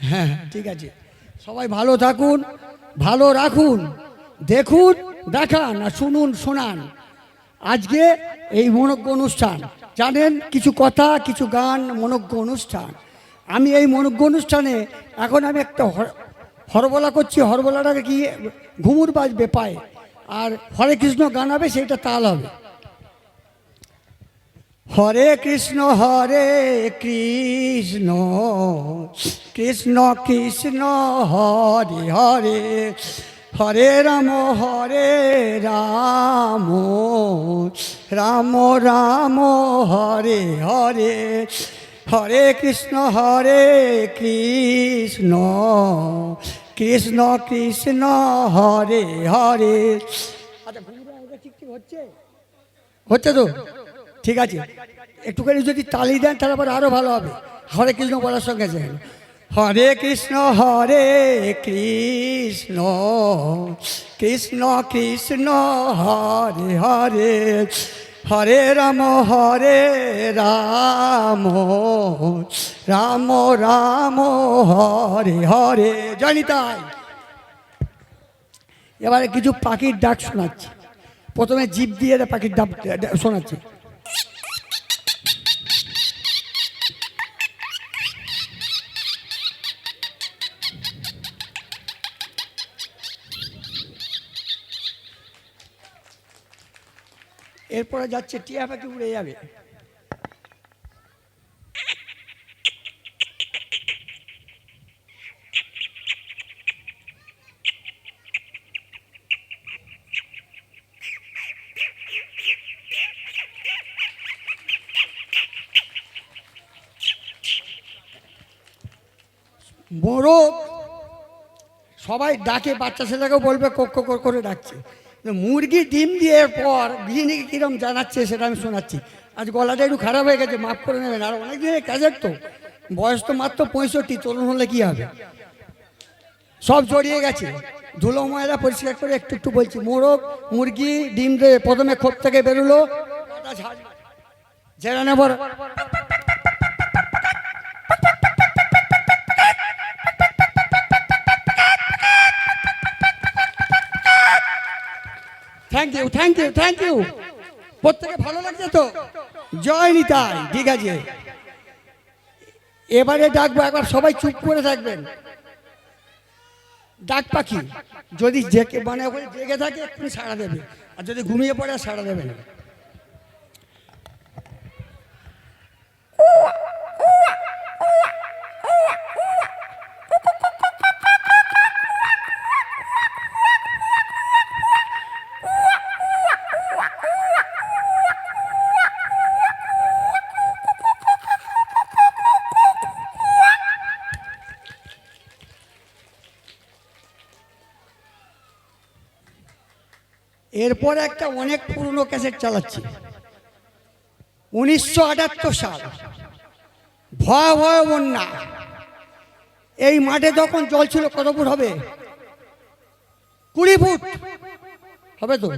হ্যাঁ হ্যাঁ, ঠিক আছে। সবাই ভালো থাকুন ভালো রাখুন দেখুন দেখান আর শুনুন শোনান। আজকে এই মনজ্ঞ অনুষ্ঠান জানেন কিছু কথা কিছু গান মনজ্ঞ অনুষ্ঠান। আমি এই মনজ্ঞ অনুষ্ঠানে এখন আমি একটা হর- হরবলা করছি হরবলাটাকে কি ঘুমুর বাজবে পায়ে। আর হরে কৃষ্ণ গান হবে সেটা তাল হবে। হরে কৃষ্ণ হরে কৃষ্ণ কৃষ্ণ কৃষ্ণ, হরে হরে হরে রাম হরে রাম রাম রাম, হরে হরে হরে কৃষ্ণ হরে কৃষ্ণ কৃষ্ণ কৃষ্ণ, হরে হরে। আচ্ছা হচ্ছে? হচ্ছে তো? ঠিক আছে? একটুখানি যদি তালি দেন, তাহলে আবার আরও ভালো হবে। হরে কৃষ্ণ বলার সঙ্গে সঙ্গে হরে কৃষ্ণ হরে কৃষ্ণ কৃষ্ণ কৃষ্ণ, হরে হরে হরে রাম হরে রাম রাম রাম, হরে হরে জনিতাই এবারে কিছু পাখির ডাক শোনাচ্ছি। প্রথমে জিপ দিয়ে পাখির ডাক শোনাচ্ছি। এরপরে যাচ্ছে, টিয়া পাখি উড়ে যাবে। মোরগ সবাই ডাকে, বাচ্চা ছেলেকেও বলবে, কোক কোক করে ডাকছে। মুরগি ডিম দিয়ে পর গৃহিণীকে কীরকম জানাচ্ছে সেটা আমি শোনাচ্ছি। আজ গলাটা একটু খারাপ হয়ে গেছে, মাফ করে নেবেন। আর অনেক দিনের কাজের তো, বয়স তো মাত্র পঁয়ষট্টি তরুণ হলে কী হবে? সব জড়িয়ে গেছে। ধুলো ময়লা পরিষ্কার করে একটু একটু বলছি, মোরগ, মুরগি, ডিম দিয়ে প্রথমে খোপ থেকে বেরোলো ঝাড়- ঝেড়ে thank you thank you thank you প্রত্যেকে ভালো লাগছে তো? জয় নিতাই ঠিক আছে। এবারে ডাকবো, একবার সবাই চুপ করে থাকবেন। ডাক পাখি, যদি জেগে মানে ওখানে জেগে থাকে একটু সাড়া দেবে। আর যদি ঘুমিয়ে পড়ে সাড়া দেবে না। এরপর একটা অনেক পুরনো ক্যাসেট চালাচ্ছি। উনিশশো আটাত্তর সাল। ভয়াবহ বন্যা। এই মাঠে যখন জল ছিল কত ফুট হবে? কুড়ি ফুট। হবে তো?